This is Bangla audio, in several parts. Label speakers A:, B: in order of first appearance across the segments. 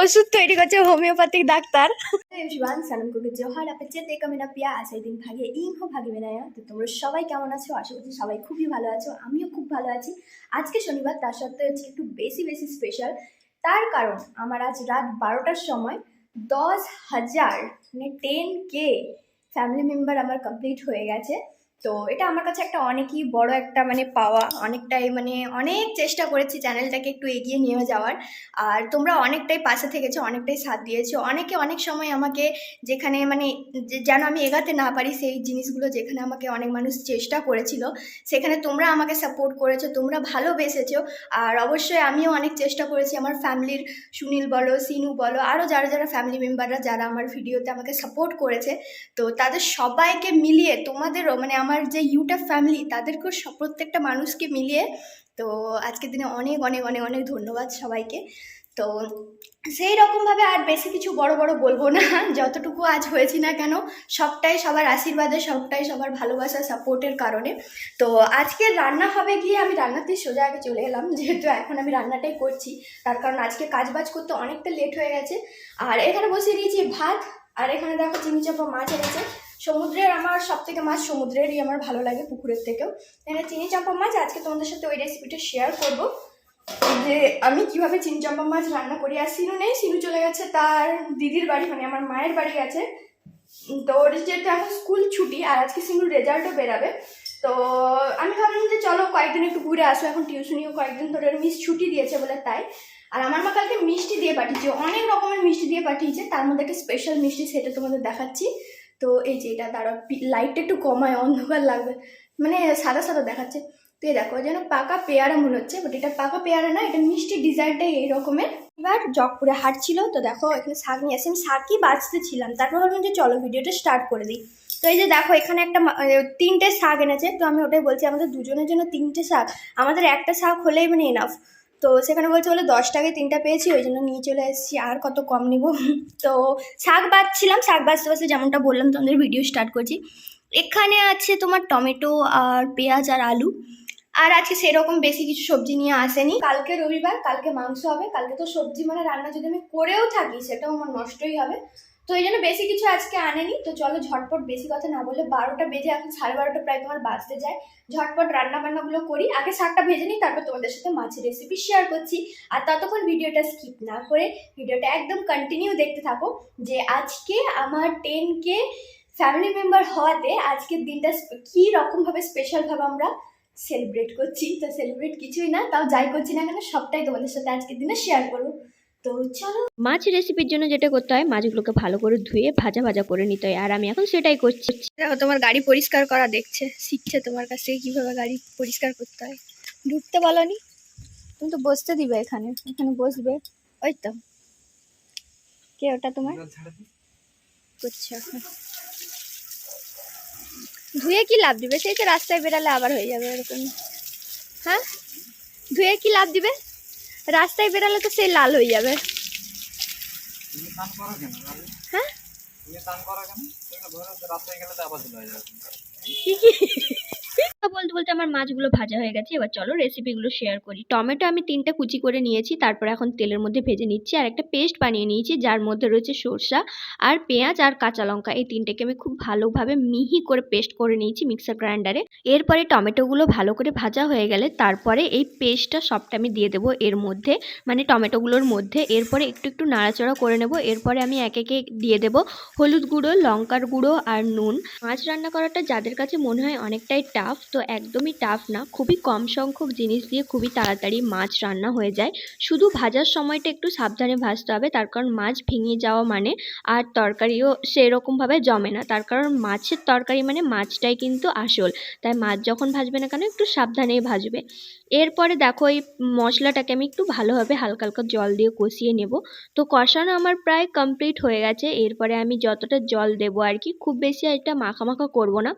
A: ওষুধ তৈরি করছে হোমিওপ্যাথিক ডাক্তার। শিবান সালাম কুকুর জোহার। আপনি চেতে কামিনা পিয়া আসাই দিন ভাগে ইং হো ভাগে বেনায়া। তো তোমরা সবাই কেমন আছো? আশা করছি সবাই খুবই ভালো আছো। আমিও খুব ভালো আছি। আজকে শনিবার, তার সত্ত্বেও হচ্ছে একটু বেশি বেশি স্পেশাল তার কারণ, আমার আজ রাত বারোটার সময় দশ হাজার মানে টেন কে ফ্যামিলি মেম্বার আমার কমপ্লিট হয়ে গেছে। তো এটা আমার কাছে একটা অনেকই বড় একটা মানে পাওয়া, অনেকটাই মানে অনেক চেষ্টা করেছি চ্যানেলটাকে একটু এগিয়ে নিয়ে যাওয়ার। আর তোমরা অনেকটাই পাশে থেকেছো, অনেকটাই সাথ দিয়েছ। অনেকে অনেক সময় আমাকে যেখানে মানে যেন আমি এগাতে না পারি সেই জিনিসগুলো যেখানে আমাকে অনেক মানুষ চেষ্টা করেছিল, সেখানে তোমরা আমাকে সাপোর্ট করেছ, তোমরা ভালোবেসেছো। আর অবশ্যই আমিও অনেক চেষ্টা করেছি আমার ফ্যামিলির সুনীল বলো, সিনু বলো আরও যারা যারা ফ্যামিলি মেম্বাররা যারা আমার ভিডিওতে আমাকে সাপোর্ট করেছে, তো তাদের সবাইকে মিলিয়ে তোমাদেরও মানে আমার যে ইউটিউব ফ্যামিলি তাদেরকেও প্রত্যেকটা মানুষকে মিলিয়ে তো আজকের দিনে অনেক অনেক অনেক অনেক ধন্যবাদ সবাইকে। তো সেই রকমভাবে আর বেশি কিছু বড় বড় বলব না। যতটুকু আজ হয়েছি না কেন, সবটাই সবার আশীর্বাদে, সবটাই সবার ভালোবাসা, সাপোর্টের কারণে। তো আজকে রান্না হবে গিয়ে আমি রান্নাতে সোজা আগে চলে এলাম, যেহেতু এখন আমি রান্নাটাই করছি। তার কারণ আজকে কাজ বাজ করতে অনেকটা লেট হয়ে গেছে। আর এখানে বসিয়ে দিয়েছি ভাত, আর এখানে দেখো চিনি চাপা মাছ এনেছে। সমুদ্রের আমার সব থেকে মাছ সমুদ্রেরই আমার ভালো লাগে পুকুরের থেকেও। এখানে চিনি চাপা মাছ আজকে তোমাদের সাথে ওই রেসিপিটা শেয়ার করব। যে আমি কীভাবে চিনি চাপা মাছ রান্না করি আর সিনু নেই সিনু চলে গেছে তার দিদির বাড়ি মানে আমার মায়ের বাড়ি উম, তো ওর যেহেতু এখন স্কুল ছুটি আর আজকে সিনুর রেজাল্টও বেরাবে। তো আমি ভাবলাম যে চলো কয়েকদিন একটু ঘুরে আসো এখন টিউশনিও কয়েকদিন ধরে মিস ছুটি দিয়েছে বলে তাই। আর আমার মা কালকে মিষ্টি দিয়ে পাঠিয়েছে অনেক রকমের মিষ্টি দিয়ে পাঠিয়েছে তার মধ্যে একটা স্পেশাল মিষ্টি সেটা তোমাদের দেখাচ্ছি। তো এই যে এটা দাঁড়া লাইটটা একটু কমায়, অন্ধকার লাগবে। মানে সাদা সাদা দেখাচ্ছে। তো দেখো, যেন পাকা পেয়ারা মনে হচ্ছে বাট এটা পাকা পেয়ারা না, এটা মিষ্টি ডিজাইনটাই এই রকমের। এবার জগপুরে হাঁটছিল তো দেখো, এখানে শাক নিয়ে আসি। আমি শাকই বাঁচতে ছিলাম, তারপর ভাবলাম যে চলো ভিডিওটা স্টার্ট করে দিই। তো এই যে দেখো, এখানে একটা তিনটে শাক এনেছে, তো আমি ওটাই বলছি, আমাদের দুজনের জন্য তিনটে শাক। আমাদের একটা শাক হলেই মানে এনাফ তো সেখানে বলছে বলে দশ টাকায় তিনটা পেয়েছি, ওই জন্য নিয়ে চলে এসেছি, আর কত কম নিব? তো শাক বাজছিলাম শাক বাজতে বাজতে যেমনটা বললাম তোমাদের ভিডিও স্টার্ট করছি। এখানে আছে তোমার টমেটো আর পেঁয়াজ আর আলু, আর আজকে সেরকম বেশি কিছু সবজি নিয়ে আসেনি। কালকে রবিবার, কালকে মাংস হবে, কালকে তো সবজি মানে রান্না যদি আমি করেও থাকি, সেটাও আমার নষ্টই হবে। তো এই জন্য বেশি কিছু আজকে আনেনি। তো চলো ঝটপট বেশি কথা না বলে বারোটা বেজে এখন সাড়ে বারোটা প্রায় তোমার বাজতে যায়। ঝটপট রান্না বান্নাগুলো করি। আগে শাকটা ভেজে নিই, তারপর তোমাদের সাথে মাছের রেসিপি শেয়ার করছি। আর ততক্ষণ ভিডিওটা স্কিপ না করে ভিডিওটা একদম কন্টিনিউ দেখতে থাকো যে আজকে আমার টেন কে ফ্যামিলি মেম্বার হওয়াতে আজকের দিনটা কী রকমভাবে স্পেশালভাবে আমরা সেলিব্রেট করছি। তো সেলিব্রেট কিছুই না, তাও যাই করছি না কেন, সবটাই তোমাদের সাথে আজকের দিনে শেয়ার করব। তো চলো।
B: মাছ রেসিপির জন্য যেটা করতে হয় মাছগুলোকে ভালো করে ধুয়ে ভাজা ভাজা করে নিতে হয়। আর আমি এখন সেটাই করছি।
A: দেখো তোমার গাড়ি পরিষ্কার করা দেখছে শিখছে তোমার কাছ থেকে কীভাবে গাড়ি পরিষ্কার করতে হয়। ঢুকতে বলনি? তুমি তো বসতে দিবে এখানে এখানে বসবে। ওই তো। কে ওটা তোমার? করছে এখন। ধুয়ে কি লাভ দিবে? সেই তো রাস্তায় বেরালে আবার হয়ে যাবে এরকম। হ্যাঁ? ধুয়ে কি লাভ দিবে? রাস্তায় বেরালে তো সেই লাল হয়ে যাবে। হ্যাঁ?
C: হ্যাঁ
B: বলতে বলতে আমার মাছগুলো ভাজা হয়ে গেছে। এবার চলো রেসিপিগুলো শেয়ার করি। টমেটো আমি তিনটা কুচি করে নিয়েছি, তারপর এখন তেলের মধ্যে ভেজে নিচ্ছি আর একটা পেস্ট বানিয়ে নিয়েছি, যার মধ্যে রয়েছে সরষা আর পেঁয়াজ আর কাঁচা লঙ্কা। এই তিনটেকে আমি খুব ভালোভাবে মিহি করে পেস্ট করে নিয়েছি মিক্সার গ্রাইন্ডারে এরপরে টমেটোগুলো ভালো করে ভাজা হয়ে গেলে তারপরে এই পেস্টটা সবটা আমি দিয়ে দেবো এর মধ্যে। মানে টমেটোগুলোর মধ্যে। এরপরে একটু একটু নাড়াচাড়া করে নেব। এরপরে আমি এক একে দিয়ে দেবো হলুদ গুঁড়ো, লঙ্কার গুঁড়ো আর নুন। মাছ রান্না করাটা যাদের কাছে মনে হয় অনেকটাই টাফ তো একদমই টাফ না। খুবই কম সংখ্যক জিনিস দিয়ে খুবই তাড়াতাড়ি মাছ রান্না হয়ে যায়। শুধু ভাজার সময়টা একটু সাবধানে ভাজতে হবে, তার কারণ মাছ ভেঙে যাওয়া মানে আর তরকারিও সেরকমভাবে জমে না। তার কারণ মাছের তরকারি মানে মাছটাই কিন্তু আসল। তাই মাছ যখন ভাজবে না কেন একটু সাবধানেই ভাজবে। এরপরে দেখো এই মশলাটাকে আমি একটু ভালোভাবে হালকা হালকা জল দিয়ে কষিয়ে নেব। তো কষানো আমার প্রায় কমপ্লিট হয়ে গেছে। এরপরে আমি যতটা জল দেবো আর কি, খুব বেশি এটা মাখা মাখা করব না।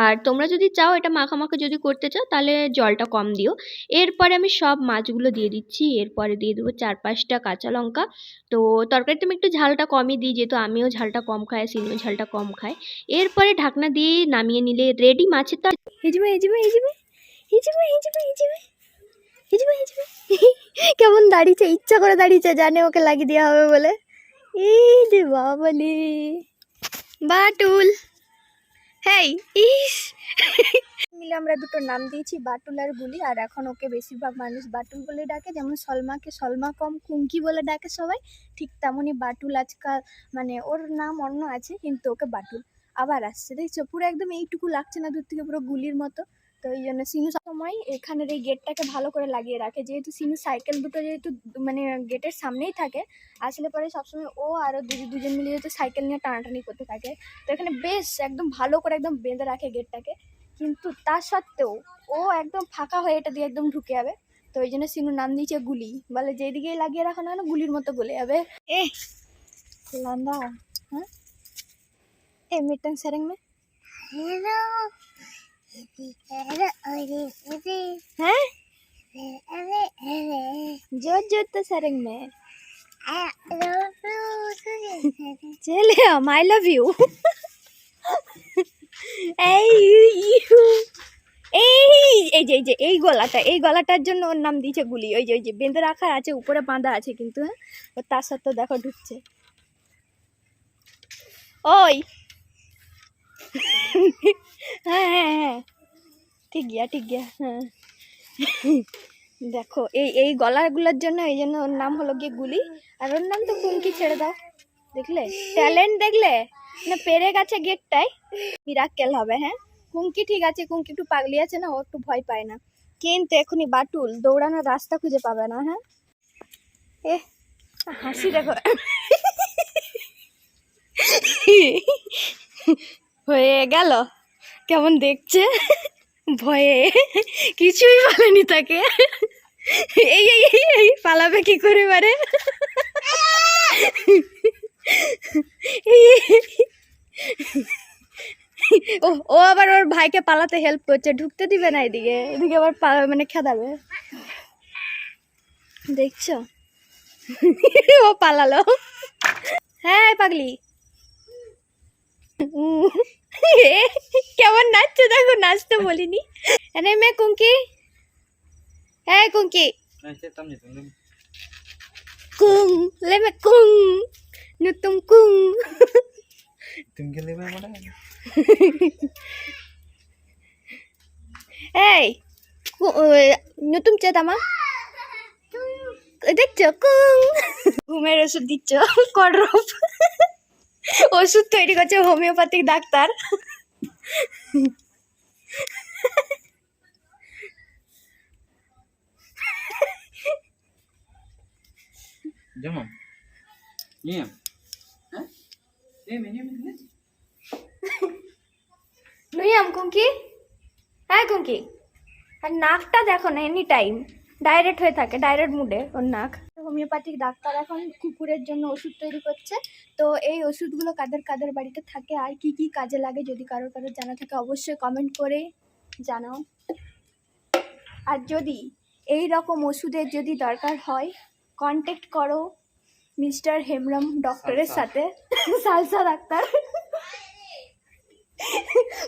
B: আর তোমরা যদি চাও এটা মাখা মাখা যদি করতে চাও, তাহলে জলটা কম দিও। এরপরে আমি সব মাছগুলো দিয়ে দিচ্ছি। এরপরে দিয়ে দেবো চার পাঁচটা কাঁচা লঙ্কা। তো তরকারিতে আমি একটু ঝালটা কমই দিই, যেহেতু আমিও ঝালটা কম খাই সিনিও ঝালটা কম খাই। এরপরে ঢাকনা দিয়ে নামিয়ে নিলে রেডি মাছের তর
A: হিজবে হিজবে হিজবে কেমন দাঁড়িয়েছে, ইচ্ছা করে দাঁড়িয়েছে, জানে ওকে লাগিয়ে দেওয়া হবে বলে। এই যে বাবালি। বাটুল। ইস। মিলে আমরা দুটো নাম দিয়েছি, বাটুল আর গুলি, আর এখন ওকে বেশিরভাগ মানুষ বাটুল বলে ডাকে, যেমন সলমাকে সলমা কম, কুঙ্কি বলে ডাকে সবাই, ঠিক তেমনই বাটুল আজকাল মানে ওর নাম অন্য আছে, কিন্তু ওকে বাটুল আবার আসছে। দেখছ, পুরো একদম এইটুকু লাগছে না, দূর থেকে পুরো গুলির মতো। তো এই জন্য সিনু সময় এখানের এই গেটটাকে ভালো করে লাগিয়ে রাখে। যেহেতু সিনু সাইকেল দুটো যেহেতু মানে গেটের সামনেই থাকে, আসলে পরে সবসময় ও আরও দুজন মিলে যেহেতু সাইকেল নিয়ে টানাটানি করতে থাকে, তো এখানে বেশ একদম ভালো করে একদম বেঁধে রাখে গেটটাকে। কিন্তু তা সত্ত্বেও ও একদম ফাঁকা হয়ে এটা দিয়ে একদম ঢুকে যাবে। তো ওই জন্য সিনু নাম দিয়েছে গুলি। বলে যেদিকেই লাগিয়ে রাখো না গুলির মতো গলে যাবে। এ লান্দা হ্যাঁ? এ মিটন সেরেং মে হ্যাঁ? জোর জোর তো সারেং মে চলে আই লাভ ইউ এই এই এই যে এই যে, এই গলাটা, এই গলাটার জন্য ওর নাম দিয়েছে গুলি। ওই যে ওই যে, বেঁধে রাখা আছে, উপরে বাঁধা আছে কিন্তু হ্যাঁ? ও তার সত্ত্বেও দেখো ঢুকছে। ওই। হ্যাঁ হ্যাঁ হ্যাঁ। ঠিক গিয়া ঠিক গিয়া হ্যাঁ। দেখো, এই এই গলাগুলোর জন্য, এই জন্য ওর নাম হলো গিয়ে গুলি। আর ওর নাম তো কুমকি ছেড়ে দাও, দেখলে? ট্যালেন্ট দেখলে? না, পেরে গেছে গেটটাই মিরাক্কেল হবে হ্যাঁ? কুমকি ঠিক আছে, কুমকি একটু পাগলি আছে না, ও একটু ভয় পায় না। কিন্তু এখনই বাটুল দৌড়ানোর রাস্তা খুঁজে পাবে না হ্যাঁ? এ, হাসি দেখো। হয়ে গেল। কেমন দেখছে? ভয়ে। কিছুই বলেনি তাকে। এই এই এই পালাবে কি করে পারে ও আবার ওর ভাইকে পালাতে হেল্প করছে। ঢুকতে দিবে না এদিকে। এদিকে আবার মানে খেদাবে। দেখছ? ও পালালো। হ্যাঁ পাগলি। কেমন নাচছো? দেখো নাচতে বলিনি। এনে মে কুঙ্কি। হ্যাঁ কুঙ্কি।
C: হ্যাঁ,
A: কুং লে মে কুং নুতুম কুং।
C: তুমি কে লেমে মানে?
A: এই নতুন চেত আমার দেখছ কুং। ঘুমের ওষুধ দিচ্ছ কড্রপ ওষুধ তৈরি করছে হোমিওপ্যাথিক ডাক্তার।
C: যেমন হ্যাঁ? এই
A: নুইয়াম কুঙ্কি হ্যাঁ কুঙ্কি আর নাকটা দেখো না এনি টাইম ডাইরেক্ট হয়ে থাকে ডাইরেক্ট মুডে ওর নাক। হোমিওপ্যাথিক ডাক্তার এখন কুকুরের জন্য ওষুধ তৈরি করছে। তো এই ওষুধগুলো কাদের কাদের বাড়িতে থাকে আর কি কি কাজে লাগে যদি কারোর কারোর জানা থাকে অবশ্যই কমেন্ট করে জানাও। আর যদি এই রকম ওষুধের যদি দরকার হয় কন্ট্যাক্ট করো মিস্টার হেমরম ডক্টরের সাথে। সালসা ডাক্তার।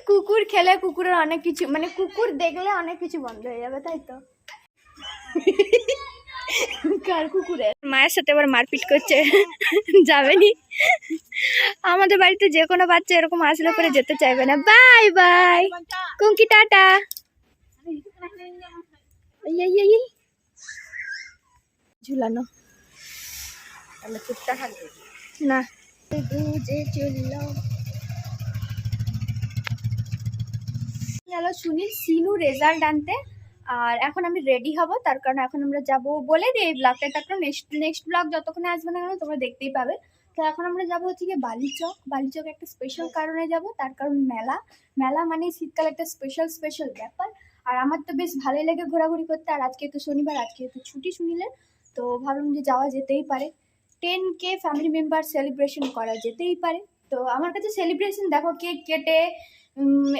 A: কুকুর খেলে কুকুরের অনেক কিছু মানে কুকুর দেখলে অনেক কিছু বন্ধ হয়ে যাবে তাই তো? কার কুকুরের মায়ের সাথে আবার মারপিট করছে। যাবেনি। আমাদের বাড়িতে যে কোনো বাচ্চা এরকম আসলে পরে যেতে চাইবে না। Bye bye. কুঙ্কি টাটা। ঝুলানো। না। গেল সুনীল সিনু রেজাল্ট আনতে? আর এখন আমি রেডি হব তার কারণে এখন আমরা যাব বলে দিই এই ব্লগটা তারপর নেক্সট নেক্সট ব্লগ যতক্ষণে আসবে না কেন তোমরা দেখতেই পাবে। তো এখন আমরা যাব হচ্ছে গিয়ে বালিচক। বালিচক একটা স্পেশাল কারণে যাব তার কারণ মেলা। মেলা মানে শীতকালে একটা স্পেশাল স্পেশাল ব্যাপার। আর আমার তো বেশ ভালোই লাগে ঘোরাঘুরি করতে আর আজকে তো শনিবার আজকে তো ছুটি শুনিলে তো ভাবলাম যে যাওয়া যেতেই পারে। Ten K family member celebration করা যেতেই পারে। তো আমার কাছে সেলিব্রেশন দেখো কেক কেটে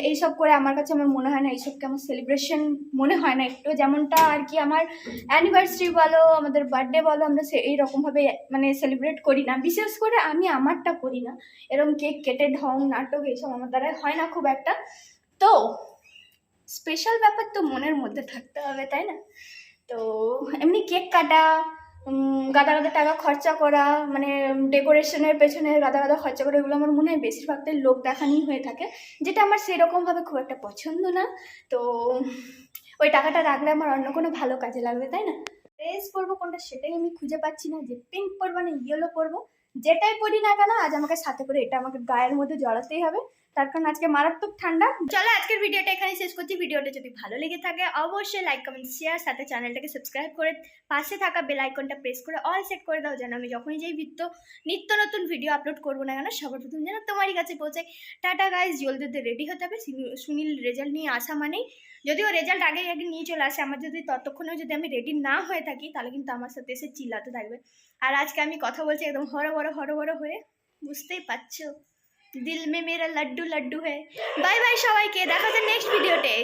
A: এইসব করে আমার কাছে আমার মনে হয় না এইসবকে আমার সেলিব্রেশন মনে হয় না একটু? যেমনটা আর কি আমার অ্যানিভার্সারি বলো, আমাদের বার্থডে বলো, আমরা এইরকমভাবে মানে সেলিব্রেট করি না। বিশেষ করে আমি আমারটা করি না। এরকম কেক কেটে ঢং, নাটক এইসব আমার দ্বারা হয় না খুব একটা। তো স্পেশাল ব্যাপার তো মনের মধ্যে থাকতে হবে, তাই না? তো, এমনি কেক কাটা গাদা গাদা টাকা খরচা করা মানে ডেকোরেশনের পেছনে গাদা গাদা খরচা করা, এগুলো আমার মনে হয় বেশিরভাগটাই লোক দেখানি হয়ে থাকে। যেটা আমার সেরকমভাবে খুব একটা পছন্দ না। তো, ওই টাকাটা রাখলে আমার অন্য কোনো ভালো কাজে লাগবে, তাই না? ড্রেস পরবো কোনটা সেটাই আমি খুঁজে পাচ্ছি না। যে পিঙ্ক পরবো না ইয়েলো পরবো। যেটাই পরি না কেন, আজ আমাকে সাথে করে এটা আমাকে গায়ের মধ্যে জড়াতেই হবে। তার কারণ আজকে মারাত্মক ঠান্ডা। চলো আজকের ভিডিওটা এখানে শেষ করছি। ভিডিওটা যদি ভালো লেগে থাকে, অবশ্যই লাইক কমেন্ট শেয়ার সাথে চ্যানেলটাকে সাবস্ক্রাইব করে পাশে থাকা বেল আইকনটা প্রেস করে অল সেট করে দাও, যেন আমি যখনই যেই ভিত্ত নিত্য নতুন ভিডিও আপলোড করব না কেন সবার প্রথম যেন তোমারই কাছে পৌঁছায়। টাটা গাইজ জলদিতে রেডি হতে হবে। সুনীল রেজাল্ট নিয়ে আসা মানেই, যদিও রেজাল্ট আগে আগে নিয়ে চলে আসে, আমার যদি ততক্ষণেও যদি আমি রেডি না হয়ে থাকি, তাহলে কিন্তু আমার সাথে এসে চিল্লাতে থাকবে। আর আজকে আমি কথা বলছি একদম হরো বড় হরো বড় হয়ে, বুঝতেই পারছ? দিল মে মেরা লাড্ডু লাড্ডু হ্যাঁ বাই বাই সবাইকে দেখা যায় নেক্সট ভিডিওতে